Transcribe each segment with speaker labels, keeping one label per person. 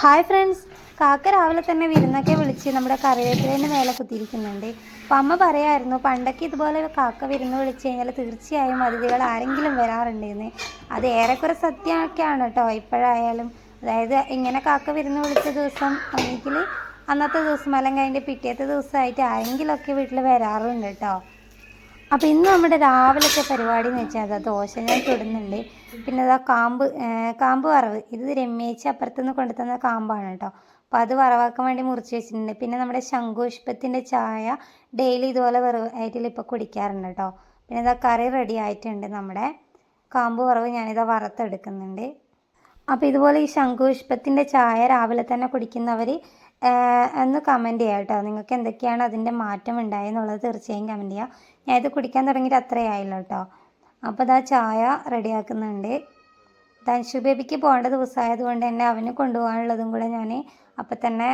Speaker 1: Hi friends കാക്ക രാവിലെ തന്നെ വിരുന്നൊക്കെ വിളിച്ച് നമ്മുടെ കറിവേപ്പിലേന്റെ മേലെ കുത്തിയിരിക്കുന്നുണ്ട്. അപ്പം അമ്മ പറയായിരുന്നു പണ്ടൊക്കെ ഇതുപോലെ കാക്ക വിരുന്ന് വിളിച്ച് കഴിഞ്ഞാൽ തീർച്ചയായും അതിഥികൾ ആരെങ്കിലും വരാറുണ്ടെന്ന്. അത് ഏറെക്കുറെ സത്യമൊക്കെയാണ് കേട്ടോ ഇപ്പോഴായാലും അതായത് ഇങ്ങനെ കാക്ക വിരുന്ന് വിളിച്ച ദിവസം അല്ലെങ്കിൽ അന്നത്തെ ദിവസം അല്ലെങ്കിൽ അതിന്റെ പിറ്റേത്തെ ദിവസമായിട്ട് ആരെങ്കിലുമൊക്കെ വീട്ടിൽ വരാറുണ്ട് കേട്ടോ അപ്പോൾ ഇന്ന് നമ്മുടെ രാവിലത്തെ പരിപാടി എന്ന് വെച്ചാൽ അതാ ദോശ ഞാൻ ചുടുന്നുണ്ട് പിന്നെ അതാ കാമ്പ് കാമ്പ് വറവ്. ഇത് രമ്യേച്ചി അപ്പുറത്തുനിന്ന് കൊണ്ടുതന്ന കാമ്പാണ് കേട്ടോ അപ്പോൾ അത് വറവാക്കാൻ വേണ്ടി മുറിച്ച് വെച്ചിട്ടുണ്ട്. പിന്നെ നമ്മുടെ ശംഖുഷ്പത്തിന്റെ ചായ ഡെയിലി ഇതുപോലെ വെറുതായിട്ടില്ല ഇപ്പോൾ കുടിക്കാറുണ്ട് കേട്ടോ പിന്നെ ഇതാ കറി റെഡി ആയിട്ടുണ്ട് നമ്മുടെ. കാമ്പ് വറവ് ഞാനിതാ വറുത്തെടുക്കുന്നുണ്ട്. അപ്പോൾ ഇതുപോലെ ഈ ശംഖുപുഷ്പത്തിന്റെ ചായ രാവിലെ തന്നെ കുടിക്കുന്നവർ ഒന്ന് കമന്റ് ചെയ്യാം കേട്ടോ. നിങ്ങൾക്ക് എന്തൊക്കെയാണ് അതിന്റെ മാറ്റം ഉണ്ടായെന്നുള്ളത് തീർച്ചയായും കമന്റ് ചെയ്യാം. ഞാൻ ഇത് കുടിക്കാൻ തുടങ്ങിയിട്ട് അത്രയേ ആയില്ല കേട്ടോ. അപ്പോൾ ഇതാ ചായ റെഡിയാക്കുന്നുണ്ട്. തൻഷു ബേബിക്ക് പോകേണ്ട ദിവസമായതുകൊണ്ട് തന്നെ അവന് കൊണ്ടുപോകാനുള്ളതും കൂടെ ഞാൻ അപ്പം തന്നെ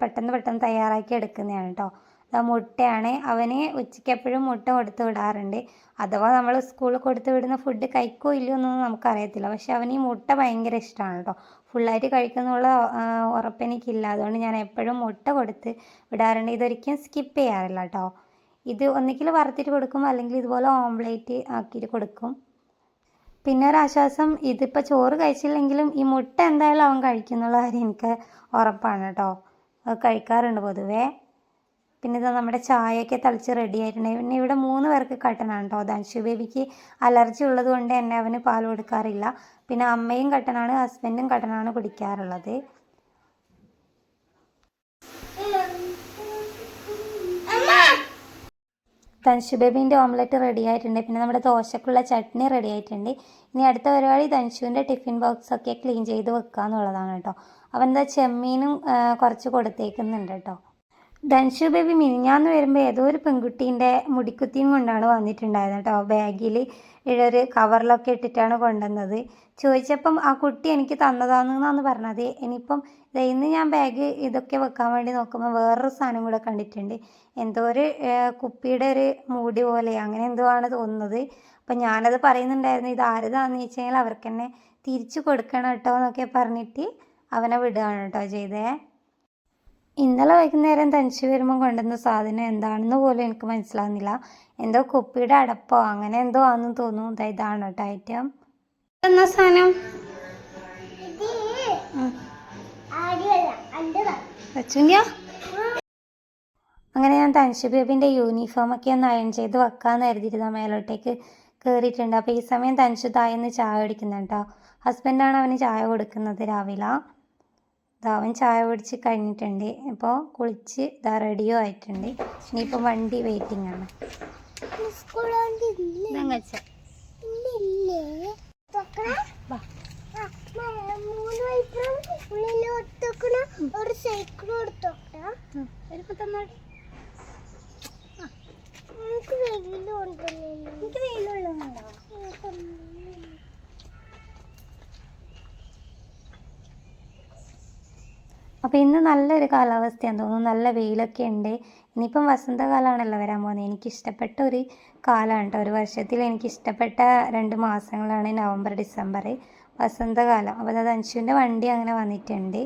Speaker 1: പെട്ടെന്ന് പെട്ടെന്ന് തയ്യാറാക്കി എടുക്കുന്നതാണ് കേട്ടോ. ഇതാ മുട്ടയാണ്. അവന് ഉച്ചയ്ക്ക് എപ്പോഴും മുട്ട കൊടുത്ത് വിടാറുണ്ട്. അഥവാ നമ്മൾ സ്കൂളിൽ കൊടുത്ത് വിടുന്ന ഫുഡ് കഴിക്കോ ഇല്ലയോ എന്നൊന്നും നമുക്കറിയത്തില്ല. പക്ഷെ അവന് ഈ മുട്ട ഭയങ്കര ഇഷ്ടമാണ് കേട്ടോ. ഫുള്ളായിട്ട് കഴിക്കുന്നുള്ള ഉറപ്പെനിക്കില്ല അതുകൊണ്ട് ഞാൻ എപ്പോഴും മുട്ട കൊടുത്ത് വിടാറുണ്ട്. ഇതൊരിക്കലും സ്കിപ്പ് ചെയ്യാറില്ല കേട്ടോ. ഇത് ഒന്നുകിൽ വറുത്തിട്ട് കൊടുക്കും. അല്ലെങ്കിൽ ഇതുപോലെ ഓംലേറ്റ് ആക്കിയിട്ട് കൊടുക്കും. പിന്നെ ഒരാശ്വാസം ഇതിപ്പോൾ ചോറ് കഴിച്ചില്ലെങ്കിലും ഈ മുട്ട എന്തായാലും അവൻ കഴിക്കുന്നുള്ള കാര്യം എനിക്ക് ഉറപ്പാണ് കേട്ടോ. കഴിക്കാറുണ്ട് പൊതുവേ. പിന്നെ ഇത് നമ്മുടെ ചായയൊക്കെ തളിച്ച് റെഡി ആയിട്ടുണ്ട്. പിന്നെ ഇവിടെ മൂന്ന് പേർക്ക് കട്ടനാണ് കേട്ടോ ധൻഷു ബേബിക്ക് അലർജി ഉള്ളത് കൊണ്ട് തന്നെ അവന് പാൽ കൊടുക്കാറില്ല. പിന്നെ അമ്മയും കട്ടനാണ് ഹസ്ബൻഡും കട്ടനാണ് കുടിക്കാറുള്ളത്. ധൻഷു ബേബിന്റെ ഓംലെറ്റ് റെഡി ആയിട്ടുണ്ട്. പിന്നെ നമ്മുടെ ദോശക്കുള്ള ചട്നി റെഡി ആയിട്ടുണ്ട്. ഇനി അടുത്ത പരിപാടി ധനുഷുവിന്റെ ടിഫിൻ ബോക്സ് ഒക്കെ ക്ലീൻ ചെയ്ത് വെക്കുക എന്നുള്ളതാണ് കേട്ടോ അവൻ എന്താ ചെമ്മീനും കുറച്ച് കൊടുത്തേക്കുന്നുണ്ട് കേട്ടോ ധൻഷു ബേബി മിനിഞ്ഞാന്ന് വരുമ്പോൾ ഏതോ ഒരു പെൺകുട്ടീന്റെ മുടിക്കുത്തിയും കൊണ്ടാണ് വന്നിട്ടുണ്ടായത് കേട്ടോ ബാഗിൽ ഒരു കവറിലൊക്കെ ഇട്ടിട്ടാണ് കൊണ്ടുവന്നത്. ചോദിച്ചപ്പം ആ കുട്ടി എനിക്ക് തന്നതാണെന്നാണ് പറഞ്ഞത്. ഇനിയിപ്പം ഇന്ന് ഞാൻ ബാഗ് ഇതൊക്കെ വെക്കാൻ വേണ്ടി നോക്കുമ്പോൾ വേറൊരു സാധനം കൂടെ കണ്ടിട്ടുണ്ട്. എന്തോ ഒരു കുപ്പിയുടെ ഒരു മൂടി പോലെ. അങ്ങനെ എന്തോ ആണ് തോന്നുന്നത്. അപ്പം ഞാനത് പറയുന്നുണ്ടായിരുന്നു ഇത് ആരതാന്ന് വെച്ച് കഴിഞ്ഞാൽ അവർക്ക് തന്നെ തിരിച്ചു കൊടുക്കണം കേട്ടോ എന്നൊക്കെ പറഞ്ഞിട്ട് അവനെ വിടുകയാണ് കേട്ടോ ചെയ്തേ. ഇന്നലെ വൈകുന്നേരം തനിച്ച് വരുമ്പോൾ കൊണ്ടുവന്ന സാധനം എന്താണെന്ന് പോലും എനിക്ക് മനസ്സിലാകുന്നില്ല എന്തോ കുപ്പിയുടെ അടപ്പോ അങ്ങനെ എന്തോ ആണെന്ന് തോന്നുന്നു. ഇതാ ഇതാണ് കേട്ടോ ഐറ്റം എന്നാ സാധനം? വെച്ചുങ്കിയാ അങ്ങനെ ഞാൻ തനിഷ് യൂണിഫോം ഒക്കെ ഒന്ന് അയൺ ചെയ്ത് വെക്കാമെന്ന് കരുതിയിരുന്ന മേലോട്ടേക്ക് കയറിയിട്ടുണ്ട് അപ്പോൾ ഈ സമയം തനിഷ് തായെന്ന് ചായ കുടിക്കുന്നുണ്ടോ ഹസ്ബൻഡാണ് അവന് ചായ കൊടുക്കുന്നത് രാവിലെ. അവൻ ചായ കുടിച്ച് കഴിഞ്ഞിട്ടുണ്ട്. ഇപ്പോൾ കുളിച്ച് ഇതാ റെഡിയോ ആയിട്ടുണ്ട്. ഇനിയിപ്പോൾ വണ്ടി വെയിറ്റിംഗ് ആണ്.
Speaker 2: ഒരു സൈക്കിൾ. എനിക്ക്
Speaker 1: അപ്പോൾ ഇന്ന് നല്ലൊരു കാലാവസ്ഥയാണ് തോന്നുന്നു. നല്ല വെയിലൊക്കെ ഉണ്ട് ഇനിയിപ്പം വസന്തകാലമാണല്ലോ വരാൻ പോകുന്നത്. എനിക്ക് ഇഷ്ടപ്പെട്ട ഒരു കാലമാണ് കേട്ടോ ഒരു വർഷത്തിൽ എനിക്ക് ഇഷ്ടപ്പെട്ട രണ്ട് മാസങ്ങളാണ് നവംബർ ഡിസംബർ. വസന്തകാലം. അപ്പോൾ അത് അൻഷുവിന്റെ വണ്ടി അങ്ങനെ വന്നിട്ടുണ്ട്.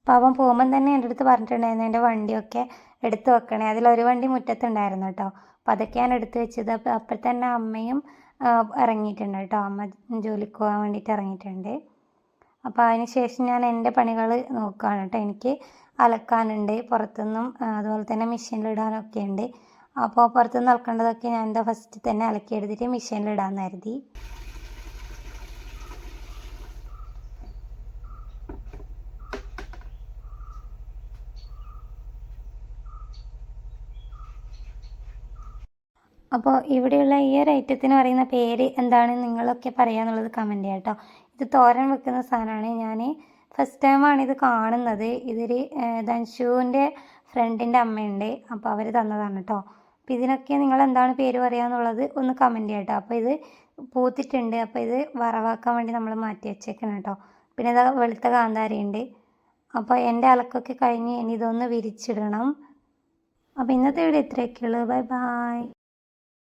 Speaker 1: അപ്പം അവൻ പോകുമ്പം തന്നെ എന്റെ അടുത്ത് പറഞ്ഞിട്ടുണ്ടായിരുന്നു എന്റെ വണ്ടിയൊക്കെ എടുത്ത് വെക്കണേ. അതിലൊരു വണ്ടി മുറ്റത്തുണ്ടായിരുന്നു കേട്ടോ അപ്പം അതൊക്കെ ഞാൻ എടുത്ത് വെച്ചത്. അപ്പം അപ്പം തന്നെ അമ്മയും ഇറങ്ങിയിട്ടുണ്ട് കേട്ടോ അമ്മ ജോലിക്ക് പോകാൻ വേണ്ടിയിട്ട് ഇറങ്ങിയിട്ടുണ്ട്. അപ്പോൾ അതിന് ശേഷം ഞാൻ എന്റെ പണികൾ നോക്കുകയാണ് കേട്ടോ. എനിക്ക് അലക്കാനുണ്ട് പുറത്തുനിന്നും അതുപോലെ തന്നെ മെഷീനിലിടാനൊക്കെ ഉണ്ട്. അപ്പോൾ പുറത്തുനിന്ന് അലക്കേണ്ടതൊക്കെ ഞാൻ എന്താ ഫസ്റ്റ് തന്നെ അലക്കി എടുത്തിട്ട് മെഷീനിലിടാമെന്ന് കരുതി. അപ്പോൾ ഇവിടെയുള്ള ഈ ഒരു ഐറ്റത്തിന് പറയുന്ന പേര് എന്താണ് നിങ്ങളൊക്കെ പറയാന്നുള്ളത് കമന്റ് ചെയ്യാം കേട്ടോ ഇത് തോരൻ വെക്കുന്ന സാധനമാണ്. ഞാൻ ഫസ്റ്റ് ടൈമാണ് ഇത് കാണുന്നത്. ഇതൊരു ധൻഷുവിന്റെ ഫ്രണ്ടിന്റെ അമ്മയുണ്ട്. അപ്പോൾ അവർ തന്നതാണ് കേട്ടോ അപ്പോൾ ഇതിനൊക്കെ നിങ്ങൾ എന്താണ് പേര് പറയാന്നുള്ളത് ഒന്ന് കമന്റ് ചെയ്യാം കേട്ടോ അപ്പോൾ ഇത് പൂത്തിട്ടുണ്ട്. അപ്പോൾ ഇത് വറവാക്കാൻ വേണ്ടി നമ്മൾ മാറ്റി വെച്ചേക്കണം കേട്ടോ പിന്നെ ഇതാ വെളുത്ത കാന്താരിയുണ്ട്. അപ്പോൾ എന്റെ അലക്കൊക്കെ കഴിഞ്ഞ് ഇനി ഇതൊന്ന് വിരിച്ചിടണം. അപ്പോൾ ഇന്നത്തെ വീഡിയോ ഇത്രയൊക്കെയുള്ളൂ ബൈ ബൈ.